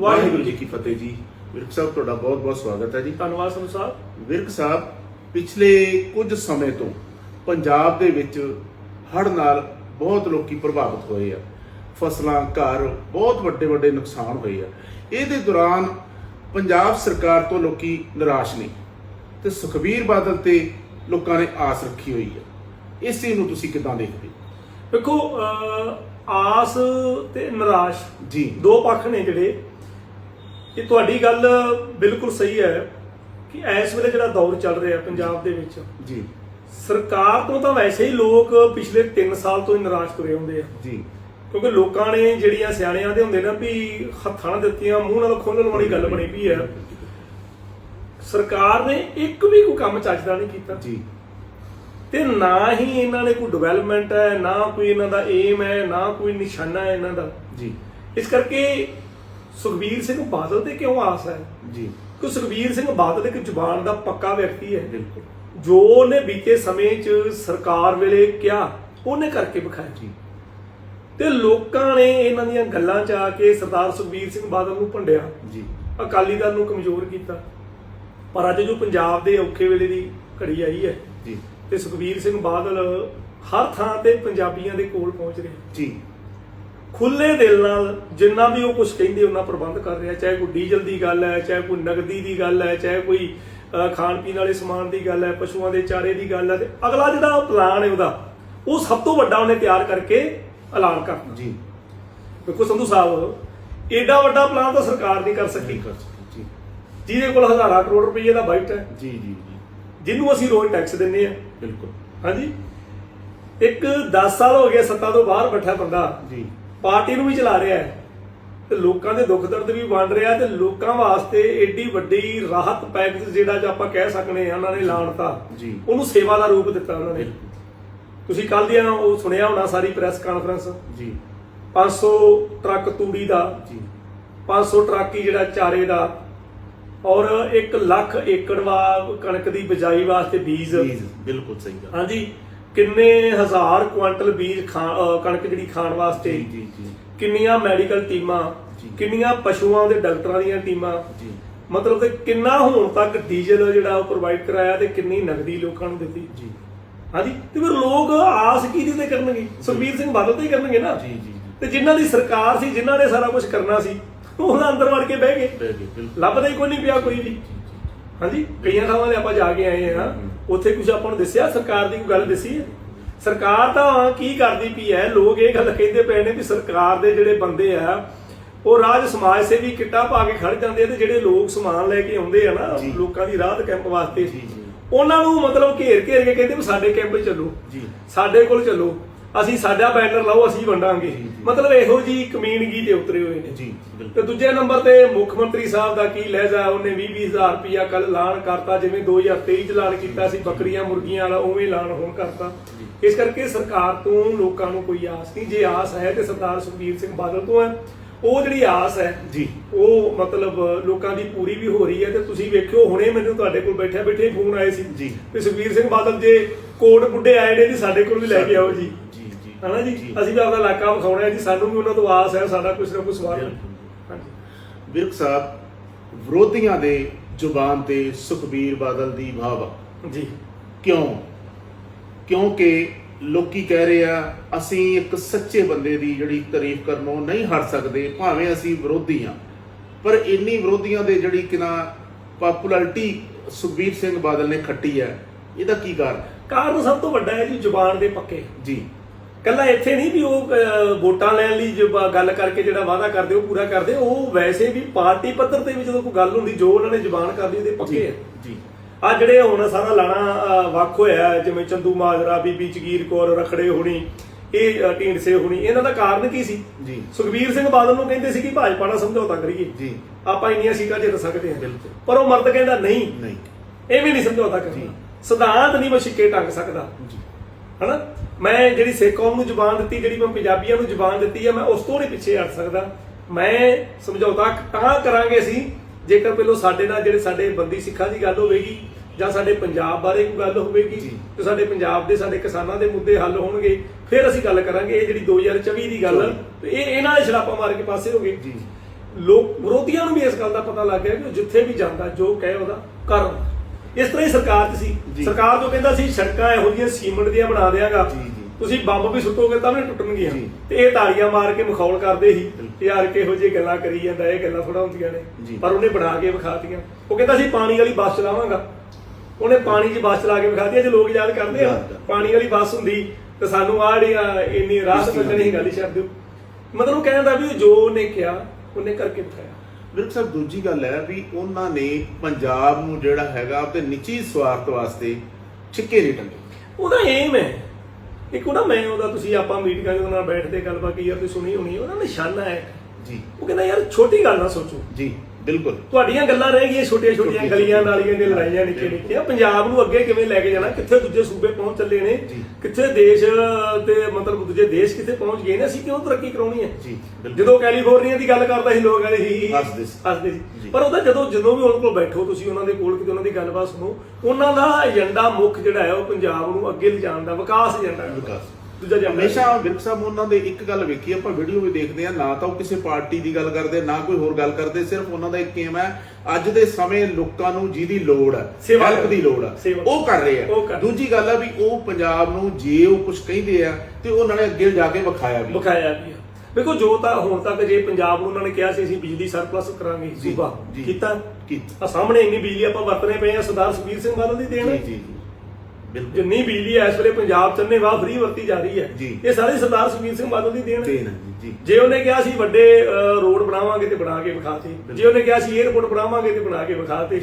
ਵਾਹਿਗੁਰੂ ਜੀ ਕੀ ਫਤਿਹ ਜੀ। ਵਿਰਕ ਸਾਹਿਬ ਤੁਹਾਡਾ ਬਹੁਤ ਬਹੁਤ ਸਵਾਗਤ ਹੈ ਜੀ। ਧੰਨਵਾਦ ਸੰਧੂ ਸਾਹਿਬ। ਵਿਰਕ ਸਾਹਿਬ ਪਿਛਲੇ ਕੁਝ ਸਮੇਂ ਤੋਂ ਪੰਜਾਬ ਦੇ ਵਿੱਚ ਹੜ੍ਹ ਨਾਲ ਬਹੁਤ ਲੋਕੀ ਪ੍ਰਭਾਵਿਤ ਹੋਏ ਆ। ਫਸਲਾਂ ਘਰ ਬਹੁਤ ਵੱਡੇ ਵੱਡੇ ਨੁਕਸਾਨ ਹੋਏ ਆ। ਇਹਦੇ ਦੌਰਾਨ ਪੰਜਾਬ ਸਰਕਾਰ ਤੋਂ ਲੋਕੀ ਨਿਰਾਸ਼ ਨੇ ਤੇ ਸੁਖਬੀਰ ਬਾਦਲ ਤੇ ਲੋਕਾਂ ਨੇ ਆਸ ਰੱਖੀ ਹੋਈ ਆ। ਇਸ ਚੀਜ਼ ਨੂੰ ਤੁਸੀਂ ਕਿਦਾਂ ਦੇਖਦੇ ਹੋ? ਵੇਖੋ ਅਹ, ਆਸ ਤੇ ਨਿਰਾਸ਼ ਜੀ। ਦੋ ਪੱਖ ਨੇ ਜਿਹੜੇ। ਇਹ ਤੁਹਾਡੀ ਗੱਲ ਬਿਲਕੁਲ ਸਹੀ ਹੈ ਕਿ ਇਸ ਵੇਲੇ ਜਿਹੜਾ ਦੌਰ ਚੱਲ ਰਿਹਾ ਪੰਜਾਬ ਦੇ ਵਿੱਚ ਜੀ। ਸਰਕਾਰ ਤੋਂ ਤਾਂ ਵੈਸੇ ਹੀ ਲੋਕ ਪਿਛਲੇ 3 ਸਾਲ ਤੋਂ ਹੀ ਨਿਰਾਸ਼ ਤੁਰੇ ਹੁੰਦੇ ਆ। ਜੀ। ਕਿਉਂਕਿ ਲੋਕਾਂ ਨੇ ਜਿਹੜੀਆਂ ਸਿਆਣਿਆਂ ਦੇ ਹੁੰਦੇ ਨਾ ਵੀ ਹੱਥਾਂ ਨਾਲ ਦਿੱਤੀਆਂ ਮੂੰਹ ਨਾਲ ਖੋਲਣ ਵਾਲੀ ਗੱਲ ਬਣੀ ਪਈ ਹੈ। ਸਰਕਾਰ ਨੇ ਇੱਕ ਵੀ ਕੋਈ ਕੰਮ ਚੱਜਦਾ ਨਹੀਂ ਕੀਤਾ। ਜੀ। ਤੇ ਨਾ ਹੀ ਇਹਨਾਂ ਨੇ ਕੋਈ ਡਿਵੈਲਪਮੈਂਟ ਹੈ ਨਾ ਕੋਈ ਇਹਨਾਂ ਦਾ ਏਮ ਹੈ ਨਾ ਕੋਈ ਨਿਸ਼ਾਨਾ ਹੈ ਇਹਨਾਂ ਦਾ। ਜੀ। ਇਸ ਕਰਕੇ ਸੁਖਬੀਰ ਸਿੰਘ ਬਾਦਲ ਤੇ ਕਿਉਂ ਆਸ ਹੈ? ਜੀ। ਕਿ ਸੁਖਬੀਰ ਸਿੰਘ ਬਾਦਲ ਇੱਕ ਜ਼ੁਬਾਨ ਦਾ ਪੱਕਾ ਵਿਅਕਤੀ ਹੈ? ਬਿਲਕੁਲ। ਜੋ ਉਹਨੇ ਬੀਤੇ ਸਮੇਂ 'ਚ ਸਰਕਾਰ ਵੇਲੇ ਕਿਹਾ ਉਹਨੇ ਕਰਕੇ ਵਿਖਾਇਆ। ਜੀ। ਤੇ ਲੋਕਾਂ ਨੇ ਇਹਨਾਂ ਦੀਆਂ ਗੱਲਾਂ 'ਚ ਆ ਕੇ ਸਰਦਾਰ ਸੁਖਬੀਰ ਸਿੰਘ ਬਾਦਲ ਨੂੰ ਭੰਡਿਆ। ਜੀ। ਅਕਾਲੀ ਦਲ ਨੂੰ ਕਮਜ਼ੋਰ ਕੀਤਾ। ਪਰ ਅੱਜ ਜੋ ਪੰਜਾਬ ਦੇ ਔਖੇ ਵੇਲੇ ਦੀ ਘੜੀ ਆਈ ਹੈ ਜੀ। ਤੇ ਸੁਖਬੀਰ ਸਿੰਘ ਬਾਦਲ ਹਰ ਥਾਂ ਤੇ ਪੰਜਾਬੀਆਂ ਦੇ ਕੋਲ ਪਹੁੰਚ ਰਿਹਾ ਜੀ। ਖੁੱਲੇ ਦਿਲ ਨਾਲ ਜਿੰਨਾ ਵੀ ਉਹ ਕੁਝ ਕਹਿੰਦੇ ਉਹਨਾਂ ਪ੍ਰਬੰਧ ਕਰ ਰਿਹਾ ਚਾਹੇ ਕੋਈ ਡੀਜ਼ਲ ਦੀ ਗੱਲ ਹੈ ਚਾਹੇ ਕੋਈ ਨਗਦੀ ਦੀ ਗੱਲ ਹੈ ਚਾਹੇ ਕੋਈ ਖਾਣ ਪੀਣ ਵਾਲੇ ਸਮਾਨ ਦੀ ਗੱਲ ਹੈ ਪਸ਼ੂਆਂ ਦੇ ਚਾਰੇ ਦੀ ਗੱਲ ਹੈ ਤੇ ਅਗਲਾ ਜਿਹੜਾ ਪਲਾਨ ਹੈ ਉਹਦਾ ਉਹ ਸਭ ਤੋਂ ਵੱਡਾ ਉਹਨੇ ਤਿਆਰ ਕਰਕੇ ਐਲਾਨ ਕਰਤਾ ਜੀ। ਵੇਖੋ ਸੰਧੂ ਸਾਹਿਬ ਏਡਾ ਵੱਡਾ ਪਲਾਨ ਤਾਂ ਸਰਕਾਰ ਨਹੀਂ ਕਰ ਸਕੀ। ਜੀ। ਜਿਹਦੇ ਕੋਲ ਹਜ਼ਾਰਾਂ ਕਰੋੜ ਰੁਪਏ ਦਾ ਬਜਟ ਹੈ। ਜੀ ਜੀ ਜੀ। ਜਿਹਨੂੰ ਅਸੀਂ ਰੋਜ਼ ਟੈਕਸ ਦਿੰਨੇ ਆ ਬਿਲਕੁਲ। ਹਾਂਜੀ? ਇੱਕ 10 ਸਾਲ ਹੋ ਗਏ ਸੱਤਾ ਤੋਂ ਬਾਹਰ ਬੈਠਾ ਬੰਦਾ। ਜੀ। ਪਾਰਟੀ ਨੂੰ ਵੀ ਚਲਾ ਰਿਹਾ ਹੈ। ਤੇ ਲੋਕਾਂ ਦੇ ਦੁੱਖ ਦਰਦ ਵੀ ਵੰਡ ਰਿਹਾ ਤੇ ਲੋਕਾਂ ਵਾਸਤੇ ਏਡੀ ਵੱਡੀ ਰਾਹਤ ਪੈਕੇਜ ਜਿਹੜਾ ਜੋ ਆਪਾਂ ਕਹਿ ਸਕਨੇ ਆ ਉਹਨਾਂ ਨੇ ਜੀ। ਉਹਨੂੰ ਸੇਵਾ ਦਾ ਰੂਪ ਦਿੱਤਾ ਉਹਨਾਂ ਨੇ। ਤੁਸੀਂ ਕੱਲ ਦੀਆਂ ਉਹ ਸੁਣਿਆ ਹੋਣਾ ਸਾਰੀ ਪ੍ਰੈਸ ਕਾਨਫਰੰਸ ਜੀ। 500 ਟਰੱਕ ਤੂੜੀ ਦਾ। ਜੀ। 500 ਟਰੱਕ ਹੀ ਜਿਹੜਾ ਚਾਰੇ ਦਾ। ਔਰ 1 ਲੱਖ ਏਕੜ ਵਾ ਕਣਕ ਦੀ ਬਿਜਾਈ ਵਾਸਤੇ ਬੀਜ ਬਿਲਕੁਲ ਸਹੀ ਗੱਲ। ਹਾਂਜੀ। ਕਿੰਨੇ ਹਜ਼ਾਰ ਕੁਆਂਟਲ ਬੀਜ ਕਣਕ ਜਿਹੜੀ ਖਾਣ ਵਾਸਤੇ ਜੀ ਜੀ ਕਿੰਨੀਆਂ ਮੈਡੀਕਲ ਟੀਮਾਂ। ਕਿੰਨੀਆਂ ਪਸ਼ੂਆਂ ਦੇ ਡਾਕਟਰਾਂ ਦੀਆਂ ਟੀਮਾਂ ਜੀ। ਮਤਲਬ ਕਿ ਕਿੰਨਾ ਹੁਣ ਤੱਕ ਡੀਜ਼ਲ ਜਿਹੜਾ ਉਹ ਪ੍ਰੋਵਾਈਡ ਕਰਾਇਆ ਤੇ ਕਿੰਨੀ ਨਗਦੀ ਲੋਕਾਂ ਨੂੰ ਦਿੱਤੀ। ਜੀ। ਹਾਂਜੀ? ਤੇ ਫਿਰ ਲੋਕ ਆਸ ਕਿਹਦੇ ਤੇ ਕਰਨਗੇ? ਸੁਖਬੀਰ ਸਿੰਘ ਬਾਦਲ ਤੇ ਹੀ ਕਰਨਗੇ ਨਾ? ਜੀ ਜੀ ਤੇ ਜਿਨ੍ਹਾਂ ਦੀ ਸਰਕਾਰ ਸੀ ਜਿਨ੍ਹਾਂ ਨੇ ਸਾਰਾ ਕੁਝ ਕਰਨਾ ਸੀ ਉਹਨਾਂ ਅੰਦਰ ਵੜ ਕੇ ਬਹਿ ਗਏ। ਲੱਭਦਾ ਹੀ ਕੋਈ ਨਹੀਂ ਪਿਆ ਕੋਈ ਵੀ। ਹਾਂਜੀ? ਕਈਆਂ ਥਾਵਾਂ ਤੇ ਆਪਾਂ ਜਾ ਕੇ ਆਏ ਹਾਂ। ਉੱਥੇ ਕੁਝ ਆਪਾਂ ਨੂੰ ਦੱਸਿਆ ਸਰਕਾਰ ਦੀ ਕੋਈ ਗੱਲ ਦੱਸੀ ਹੈ? ਸਰਕਾਰ ਤਾਂ ਕੀ ਕਰਦੀ ਪਈ ਹੈ? ਲੋਕ ਇਹ ਗੱਲ ਕਹਿੰਦੇ ਪਏ ਨੇ ਵੀ ਸਰਕਾਰ ਦੇ ਜਿਹੜੇ ਬੰਦੇ ਆ ਉਹ ਰਾਜ ਸਮਾਜ ਸੇਵੀ ਕਿੱਟਾ ਪਾ ਕੇ ਖੜ ਜਾਂਦੇ ਆ ਤੇ ਜਿਹੜੇ ਲੋਕ ਸਮਾਨ ਲੈ ਕੇ ਆਉਂਦੇ ਆ ਨਾ। ਲੋਕਾਂ ਦੀ ਰਾਹਤ ਕੈਂਪ ਵਾਸਤੇ। ਉਹਨਾਂ ਨੂੰ ਮਤਲਬ ਘੇਰ ਘੇਰ ਕੇ ਕਹਿੰਦੇ ਵੀ ਸਾਡੇ ਕੈਂਪ 'ਚ ਚੱਲੋ। ਸਾਡੇ ਕੋਲ ਚੱਲੋ। ਅਸੀਂ ਸਾਡਾ ਬੈਨਰ ਲਾਓ ਅਸੀਂ ਵੰਡਾਂਗੇ। ਮਤਲਬ ਇਹੋ ਜੀ ਕਮੀਨਗੀ ਤੇ ਉਤਰੇ ਹੋਏ ਨੇ। ਜੀ ਤੇ ਦੂਜੇ ਨੰਬਰ ਤੇ ਮੁੱਖ ਮੰਤਰੀ ਸਾਹਿਬ ਦਾ ਕੀ ਲਹਿਜਾ ਉਹਨੇ 20-20000 ਰੁਪਇਆ ਕੱਲ ਐਲਾਨ ਕਰਤਾ ਜਿਵੇਂ 2023 ਚ ਐਲਾਨ ਕੀਤਾ ਸੀ ਬੱਕਰੀਆਂ ਮੁਰਗੀਆਂ ਵਾਲਾ ਉਵੇਂ ਐਲਾਨ ਹੁਣ ਕਰਤਾ। ਇਸ ਕਰਕੇ ਸਰਕਾਰ ਤੋਂ ਲੋਕਾਂ ਨੂੰ ਕੋਈ ਆਸ ਨਹੀਂ। ਜੇ ਆਸ ਹੈ ਤੇ ਸਰਦਾਰ ਸੁਖਬੀਰ ਸਿੰਘ ਬਾਦਲ ਤੋਂ ਹੈ। ਉਹ ਜਿਹੜੀ ਆਸ ਹੈ ਜੀ। ਉਹ ਮਤਲਬ ਲੋਕਾਂ ਦੀ ਪੂਰੀ ਵੀ ਹੋ ਰਹੀ ਹੈ ਤੇ ਤੁਸੀਂ ਵੇਖਿਓ ਹੁਣੇ ਮੈਨੂੰ ਤੁਹਾਡੇ ਕੋਲ ਬੈਠੇ ਬੈਠੇ ਫੋਨ ਆਏ ਸੀ। ਜੀ। ਤੇ ਸੁਖਬੀਰ ਸਿੰਘ ਬਾਦਲ ਜੇ ਕੋਟ ਬੁੱਢੇ ਆਏ ਨੇ ਜੀ ਸਾਡੇ ਕੋਲ ਵੀ ਲੈ ਕੇ ਆਓ ਜੀ। ਹਨਾ ਜੀ? ਅਸੀਂ ਵੀ ਆਪਦਾ ਇਲਾਕਾ ਵਿਖਾਉਣਾ ਹੈ ਜੀ ਸਾਨੂੰ ਵੀ ਉਹਨਾਂ ਤੋਂ ਆਸ ਹੈ ਸਾਡਾ ਕੁਝ ਨਾ ਕੁਝ ਸਵਾਲ। ਹਾਂਜੀ। ਵਿਰਕ ਸਾਹਿਬ ਵਿਰੋਧੀਆਂ ਦੇ ਜ਼ੁਬਾਨ ਤੇ ਸੁਖਬੀਰ ਬਾਦਲ ਦੀ ਵਾਹ ਜੀ। ਕਿਉਂ? ਕਿਉਂਕਿ ਲੋਕੀ ਕਹਿ ਰਹੇ ਆ ਅਸੀਂ ਇੱਕ ਸੱਚੇ ਬੰਦੇ ਦੀ ਜਿਹੜੀ ਤਾਰੀਫ ਕਰਨੋਂ ਨਹੀਂ ਹਟ ਸਕਦੇ ਭਾਵੇਂ ਅਸੀਂ ਵਿਰੋਧੀ ਆ। ਪਰ ਇੰਨੀ ਵਿਰੋਧੀਆਂ ਦੇ ਜਿਹੜੀ ਕਿਨਾ ਪਪੂਲੈਰਿਟੀ ਸੁਖਬੀਰ ਸਿੰਘ ਬਾਦਲ ਨੇ ਖੱਟੀ ਹੈ ਇਹਦਾ ਕੀ ਕਾਰਨ? ਕਾਰਨ ਸਭ ਤੋਂ ਵੱਡਾ ਹੈ ਜੀ ਜ਼ੁਬਾਨ ਦੇ ਪੱਕੇ। ਜੀ। ਕੱਲਾ ਇੱਥੇ ਨਹੀਂ ਵੀ ਉਹ ਅਹ, ਵੋਟਾਂ ਲੈਣ ਲਈ ਜੋ ਬ- ਗੱਲ ਕਰਕੇ ਜਿਹੜਾ ਵਾਅਦਾ ਕਰਦੇ ਉਹ ਪੂਰਾ ਕਰਦੇ ਉਹ ਵੈਸੇ ਵੀ ਪਾਰਟੀ ਪੱਧਰ ਤੇ ਵੀ ਜਦੋਂ ਕੋਈ ਗੱਲ ਹੁੰਦੀ ਜੋ ਉਹਨਾਂ ਨੇ ਜ਼ੁਬਾਨ ਕਰਦੀ ਉਹਦੇ ਪੱਕੇ ਹੈ ਜੀ। ਆ ਜਿਹੜੇ ਹੁਣ ਸਾਰਾ ਲਾਣਾ ਅਹ, ਵੱਖ ਹੋਇਆ ਹੈ, ਜਿਵੇਂ ਚੰਦੂ ਮਾਜਰਾ ਬੀਬੀ ਜਗੀਰ ਕੌਰ ਰਖੜੇ ਹੋਣੀ ਇਹ ਅਹ, ਢੀਂਡਸੇ ਹੋਣੀ ਇਹਨਾਂ ਦਾ ਕਾਰਨ ਕੀ ਸੀ? ਜੀ। ਸੁਖਬੀਰ ਸਿੰਘ ਬਾਦਲ ਨੂੰ ਕਹਿੰਦੇ ਸੀ ਕਿ ਭਾਜਪਾ ਨਾਲ ਸਮਝੌਤਾ ਕਰੀਏ। ਜੀ। ਆਪਾਂ ਇੰਨੀਆਂ ਸੀਟਾਂ ਜਿੱਤ ਸਕਦੇ ਹਾਂ। ਬਿਲਕੁਲ। ਪਰ ਉਹ ਮਰਦ ਕਹਿੰਦਾ ਨਹੀਂ ਨਹੀਂ। ਇਹ ਵੀ ਨਹੀਂ ਸਮਝੌਤਾ ਕਰਨਾ। ਸਿਧਾਂਤ ਨਹੀਂ ਮੈਂ ਛਿੱਕੇ ਟੰਗ ਸਕਦਾ। ਜੀ। ਹਨਾ? ਮੈਂ ਜਿਹੜੀ ਸਿੱਖ ਕੌਮ ਨੂੰ ਜ਼ੁਬਾਨ ਦਿੱਤੀ ਜਿਹੜੀ ਮੈਂ ਪੰਜਾਬੀਆਂ ਨੂੰ ਜ਼ੁਬਾਨ ਦਿੱਤੀ ਹੈ ਮੈਂ ਉਸ ਤੋਂ ਨਹੀਂ ਪਿੱਛੇ ਹਟ ਸਕਦਾ। ਮੈਂ ਸਮਝੌਤਾ ਤਾਂ ਕਰਾਂਗੇ ਅਸੀਂ? ਜੇਕਰ ਪਹਿਲਾਂ ਸਾਡੇ ਨਾਲ ਜਿਹੜੇ ਸਾਡੇ ਬੰਦੀ ਸਿੱਖਾਂ ਦੀ ਗੱਲ ਹੋਵੇਗੀ ਜਾਂ ਸਾਡੇ ਪੰਜਾਬ ਬਾਰੇ ਕੋਈ ਗੱਲ ਹੋਵੇਗੀ। ਤੇ ਸਾਡੇ ਪੰਜਾਬ ਦੇ ਸਾਡੇ ਕਿਸਾਨਾਂ ਦੇ ਮੁੱਦੇ ਹੱਲ ਹੋਣਗੇ ਫਿਰ ਅਸੀਂ ਗੱਲ ਕਰਾਂਗੇ ਇਹ ਜਿਹੜੀ 2024 ਦੀ ਗੱਲ। ਇਹ ਇਹਨਾਂ ਦੇ ਛਲਾਪਾ ਮਾਰ ਕੇ ਪਾਸੇ ਹੋ ਗਏ। ਜੀ। ਲੋਕ ਵਿਰੋਧੀਆਂ ਨੂੰ ਵੀ ਇਸ ਗੱਲ ਦਾ ਪਤਾ ਲੱਗ ਗਿਆ ਕਿ ਉਹ ਜਿੱਥੇ ਵੀ ਜਾਂਦਾ ਜੋ ਕਹੇ ਉਹਦਾ ਕਰ। ਇਸ ਤਰ੍ਹਾਂ ਹੀ ਸਰਕਾਰ 'ਚ ਸੀ। ਸਰਕਾਰ ਤੋਂ ਕਹਿੰਦਾ ਸੀ ਸੜਕਾਂ ਇਹੋ ਜਿਹੀਆਂ ਸੀਮੈਂਟ ਦੀਆਂ ਬਣਾ ਦਿਆਂਗਾ। ਤੁਸੀਂ ਬੰਬ ਵੀ ਸੁੱਟੋਗੇ ਤਾਂ ਵੀ ਟੁੱਟਣਗੀਆਂ। ਤੇ ਇਹ ਤਾੜੀਆਂ ਮਾਰ ਕੇ ਮਖੌਲ ਕਰਦੇ ਸੀ। ਯਾਰ ਕਿਹੋ ਜਿਹੀ ਗੱਲਾਂ ਕਰੀ ਜਾਂਦਾ ਇਹ ਗੱਲਾਂ ਥੋੜਾ ਹੁੰਦੀਆਂ ਨੇ। ਪਰ ਉਹਨੇ ਬਣਾ ਕੇ ਵਿਖਾਤੀਆਂ। ਉਹ ਕਹਿੰਦਾ ਸੀ ਪਾਣੀ ਵਾਲੀ ਬੱਸ ਚਲਾਵਾਂਗਾ। ਉਹਨੇ ਪਾਣੀ 'ਚ ਬੱਸ ਚਲਾ ਕੇ ਵਿਖਾਤੀ। ਜੇ ਲੋਕ ਯਾਦ ਕਰਦੇ ਆ। ਪਾਣੀ ਵਾਲੀ ਬੱਸ ਹੁੰਦੀ ਤੇ ਸਾਨੂੰ ਆ ਜਿਹੜੀਆਂ ਇੰਨੀ ਰਾਹਤ ਮਿਲਣੀ ਸੀ ਗੱਲ ਹੀ ਛੱਡ ਦਿਓ। ਮਤਲਬ ਉਹ ਕਹਿੰਦਾ ਵੀ ਜੋ ਉਹਨੇ ਕਿਹਾ ਉਹਨੇ ਕਰਕੇ ਦਿਖਾਇਆ ਵਿਰਕ ਸਾਹਿਬ ਦੂਜੀ ਗੱਲ ਹੈ ਵੀ ਉਹਨਾਂ ਨੇ ਪੰਜਾਬ ਨੂੰ ਜਿਹੜਾ ਹੈਗਾ ਆਪਣੇ ਨਿੱਜੀ ਸਵਾਰਥ ਵਾਸਤੇ ਛਿੱਕੇ ਨਹੀਂ ਟੰਗੇ। ਉਹਦਾ ਏਮ ਹੈ। ਇੱਕ ਉਹਦਾ ਮੈਂ ਉਹਦਾ ਤੁਸੀਂ ਆਪਾਂ ਮੀਟਿੰਗਾਂ ਦੇ ਨਾਲ ਬੈਠਦੇ ਗੱਲਬਾਤ ਕੀ ਆ ਤੁਸੀਂ ਸੁਣੀ ਹੋਣੀ ਉਹਦਾ ਨਿਸ਼ਾਨਾ ਹੈ। ਜੀ। ਉਹ ਕਹਿੰਦਾ ਯਾਰ ਛੋਟੀ ਗੱਲ ਨਾ ਸੋਚੋ। ਜੀ। ਬਿਲਕੁਲ। ਤੁਹਾਡੀਆਂ ਗੱਲਾਂ ਰਹਿ ਗਈਆਂ ਛੋਟੀਆਂ ਛੋਟੀਆਂ ਗਲੀਆਂ ਨਾਲੀਆਂ ਦੀਆਂ ਲੜਾਈਆਂ ਨਿੱਕੀਆਂ ਨਿੱਕੀਆਂ ਪੰਜਾਬ ਨੂੰ ਅੱਗੇ ਕਿਵੇਂ ਲੈ ਕੇ ਜਾਣਾ? ਕਿੱਥੇ ਦੂਜੇ ਸੂਬੇ ਪਹੁੰਚ ਚੱਲੇ ਨੇ। ਕਿੱਥੇ ਦੇਸ਼ ਤੇ ਮਤਲਬ ਦੂਜੇ ਦੇਸ਼ ਕਿੱਥੇ ਪਹੁੰਚ ਗਏ ਨੇ? ਅਸੀਂ ਕਿਉਂ ਤਰੱਕੀ ਕਰਾਉਣੀ ਹੈ? ਜਦੋਂ ਕੈਲੀਫੋਰਨੀਆ ਦੀ ਗੱਲ ਕਰਦਾ ਸੀ ਲੋਕ ਕਹਿੰਦੇ ਸੀ ਹੱਸਦੇ ਸੀ। ਹੱਸਦੇ। ਸੀ। ਪਰ ਉਹਦਾ ਜਦੋਂ ਜਦੋਂ ਵੀ ਉਹਨਾਂ ਕੋਲ ਬੈਠੋ ਤੁਸੀਂ ਉਹਨਾਂ ਦੇ ਕੋਲ ਕਿਤੇ ਉਹਨਾਂ ਦੀ ਗੱਲਬਾਤ ਸੁਣੋ ਉਹਨਾਂ ਦਾ ਏਜੰਡਾ ਮੁੱਖ ਜਿਹੜਾ ਹੈ ਉਹ ਪੰਜਾਬ ਨੂੰ ਅੱਗੇ ਲਿਜਾਣ ਦਾ ਵਿਕਾਸ ਏਜੰਡਾ ਹੈ। ਵਿਕਾਸ। ਦੂਜਾ ਏਜੰਡਾ ਹਮੇਸ਼ਾ ਵਿਰਕ ਸਾਹਿਬ ਉਹਨਾਂ ਦੇ ਇੱਕ ਗੱਲ ਵੇਖੀ ਆਪਾਂ ਵੀਡੀਓ ਵੀ ਦੇਖਦੇ ਆ ਨਾ ਤਾਂ ਉਹ ਕਿਸੇ ਪਾਰਟੀ ਦੀ ਗੱਲ ਕਰਦੇ ਨਾ ਕੋਈ ਹੋਰ ਗੱਲ ਕਰਦੇ ਸਿਰਫ ਉਹਨਾਂ ਦਾ ਇੱਕ ਏਮ ਹੈ ਅੱਜ ਦੇ ਸਮੇਂ ਲੋਕਾਂ ਨੂੰ ਜਿਹਦੀ ਲੋੜ ਹੈ ਹੈਲਪ ਦੀ ਲੋੜ ਹੈ। ਉਹ ਕਰ ਰਹੇ ਆ ਦੂਜੀ ਗੱਲ ਹੈ ਵੀ ਉਹ ਪੰਜਾਬ ਨੂੰ ਜੇ ਉਹ ਕੁਝ ਕਹਿੰਦੇ ਆ ਤੇ ਉਹਨਾਂ ਨੇ ਅੱਗੇ ਜਾ ਕੇ ਵਿਖਾਇਆ ਵੀ ਵਿਖਾਇਆ ਵੀ ਆ। ਵੇਖੋ ਜੋ ਤਾਂ ਹੁਣ ਤੱਕ ਜੇ ਪੰਜਾਬ ਨੂੰ ਉਹਨਾਂ ਨੇ ਕਿਹਾ ਸੀ ਅਸੀਂ ਬਿਜਲੀ ਸਰਪਲਸ ਕਰਾਂਗੇ ਜੀ, ਸੂਬਾ ਜੀ। ਕੀਤਾ ਆ ਸਾਹਮਣੇ ਇੰਨੀ ਬਿਜਲੀ ਆਪਾਂ ਵਰਤਨੇ ਪਏ ਆ ਸਰਦਾਰ ਸੁਖਬੀਰ ਸਿੰਘ ਬਾਦਲ ਦੀ ਦੇਣ ਜੀ। ਜੀ ਜੀ ਬਿਲਕੁਲ ਜਿੰਨੀ ਬਿਜਲੀ ਇਸ ਵੇਲੇ ਪੰਜਾਬ ਚ ਵਾਹ ਫ੍ਰੀ ਵਰਤੀ ਜਾ ਰਹੀ ਹੈ ਜੀ। ਇਹ ਸਾਰੀ ਸਰਦਾਰ ਸੁਖਬੀਰ ਸਿੰਘ ਬਾਦਲ ਦੀ ਦੇਣ ਹੈ। ਦੇਣ ਹੈ ਜੀ ਜੀ ਜੇ ਉਹਨੇ ਕਿਹਾ ਸੀ ਵੱਡੇ ਰੋਡ ਬਣਾਵਾਂਗੇ ਤੇ ਬਣਾ ਕੇ ਵਿਖਾਤੇ ਜੇ ਉਹਨੇ ਕਿਹਾ ਸੀ 에어ਪੋਰਟ ਬਣਾਵਾਂਗੇ ਤੇ ਬਣਾ ਕੇ ਵਿਖਾਤੇ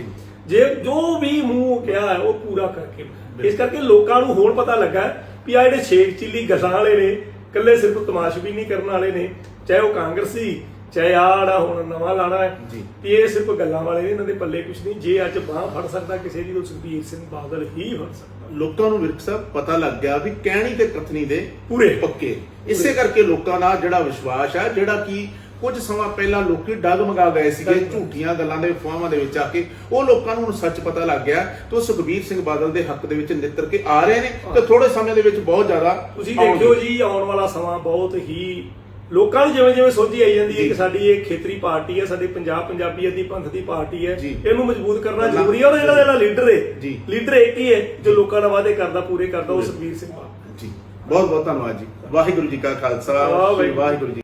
ਜੇ ਜੋ ਵੀ ਮੂੰਹ ਕਿਹਾ ਹੈ ਉਹ ਪੂਰਾ ਕਰਕੇ ਵਿਖਾਇਆ। ਇਸ ਕਰਕੇ ਲੋਕਾਂ ਨੂੰ ਹੁਣ ਪਤਾ ਲੱਗਾ ਹੈ ਵੀ ਆ ਜਿਹੜੇ ਛੇਕ ਚਿੱਲੀ ਗੱਲਾਂ ਵਾਲੇ ਨੇ ਇਕੱਲੇ ਸਿਰਫ ਤਮਾਸ਼ਬੀ ਨਹੀਂ ਕਰਨ ਵਾਲੇ ਨੇ ਚਾਹੇ ਉਹ ਕਾਂਗਰਸੀ ਚਾਹੇ ਆੜਾ ਹੁਣ ਨਵਾਂ ਲਾਣਾ ਹੈ। ਜੀ। ਇਹ ਸਿਰਫ ਗੱਲਾਂ ਵਾਲੇ ਨੇ ਇਹਨਾਂ ਦੇ ਪੱਲੇ ਕੁਝ ਨਹੀਂ। ਜੇ ਅੱਜ ਬਾਹ ਫੜ ਸਕਦਾ ਕਿਸੇ ਦੀ ਤਾਂ ਸੁਖਬੀਰ ਸਿੰਘ ਬਾਦਲ ਹੀ ਫੜ ਸਕਦਾ। ਲੋਕਾਂ ਨੂੰ ਵਿਰਕ ਸਾਹਿਬ ਪਤਾ ਲੱਗ ਗਿਆ ਵੀ ਕਹਿਣੀ ਤੇ ਕਥਨੀ ਦੇ ਪੂਰੇ। ਪੱਕੇ। ਇਸੇ ਕਰਕੇ ਲੋਕਾਂ ਦਾ ਜਿਹੜਾ ਵਿਸ਼ਵਾਸ ਹੈ ਜਿਹੜਾ ਕਿ ਕੁਝ ਸਮਾਂ ਪਹਿਲਾਂ ਲੋਕੀ ਡਗਮਗਾ ਗਏ ਸੀਗੇ। ਝੂਠੀਆਂ ਗੱਲਾਂ ਦੇ ਫਾਹਾਂ ਦੇ ਵਿੱਚ ਆ ਕੇ ਉਹ ਲੋਕਾਂ ਨੂੰ ਹੁਣ ਸੱਚ ਪਤਾ ਲੱਗ ਗਿਆ ਤੇ ਉਹ ਸੁਖਬੀਰ ਸਿੰਘ ਬਾਦਲ ਦੇ ਹੱਕ ਦੇ ਵਿੱਚ ਨਿੱਤਰ ਕੇ ਆ ਰਹੇ ਨੇ। ਤੇ ਥੋੜੇ ਸਮੇਂ ਦੇ ਵਿੱਚ ਬਹੁਤ ਜ਼ਿਆਦਾ ਤੁਸੀਂ। ਦੇਖਿਓ ਜੀ ਆਉਣ ਵਾਲਾ ਸਮਾਂ ਬਹੁਤ ਹੀ ਲੋਕਾਂ ਨੂੰ ਜਿਵੇਂ ਜਿਵੇਂ ਸੋਝੀ ਆਈ ਜਾਂਦੀ ਹੈ। ਕਿ ਸਾਡੀ ਇਹ ਖੇਤਰੀ ਪਾਰਟੀ ਹੈ ਸਾਡੇ ਪੰਜਾਬ ਪੰਜਾਬੀਅਤ ਦੀ ਪੰਥ ਦੀ ਪਾਰਟੀ ਹੈ। ਇਹਨੂੰ ਮਜ਼ਬੂਤ ਕਰਨਾ ਜ਼ਰੂਰੀ ਹੈ ਉਹਦਾ ਜਿਹੜਾ ਜਿਹੜਾ ਲੀਡਰ ਹੈ ਜੀ। ਲੀਡਰ ਇੱਕ ਹੀ ਹੈ ਜੋ ਲੋਕਾਂ ਦਾ ਵਾਅਦੇ ਕਰਦਾ ਪੂਰੇ ਕਰਦਾ ਉਹ ਸੁਖਬੀਰ ਸਿੰਘ ਜੀ ਬਹੁਤ ਬਹੁਤ ਧੰਨਵਾਦ ਜੀ ਵਾਹਿਗੁਰੂ ਜੀ ਕਾ ਖਾਲਸਾ। ਵਾਹਿਗੁਰੂ ਜੀ